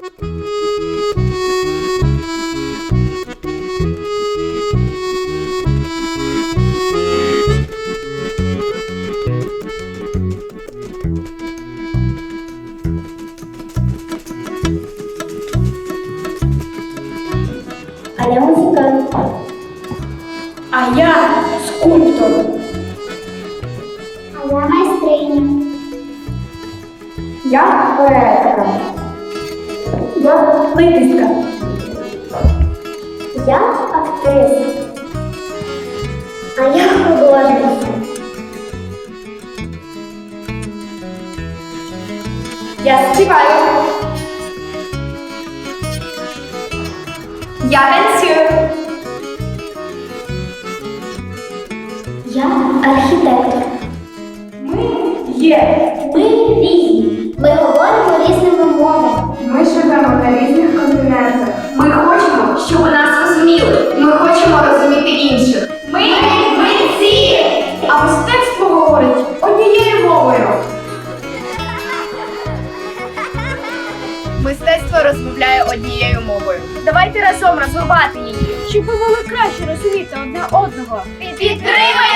А я музикант. А я скульптор. А я майстриня. Я поетка. Я плитиська. Я актриса. А я художниця. Я співаю. Я танцюю. Я архітектор. Ми є. Ми різні. Ми Мистецтво розмовляє однією мовою. Давайте разом розвивати її, щоб ви могли краще розуміти одне одного. Підтримай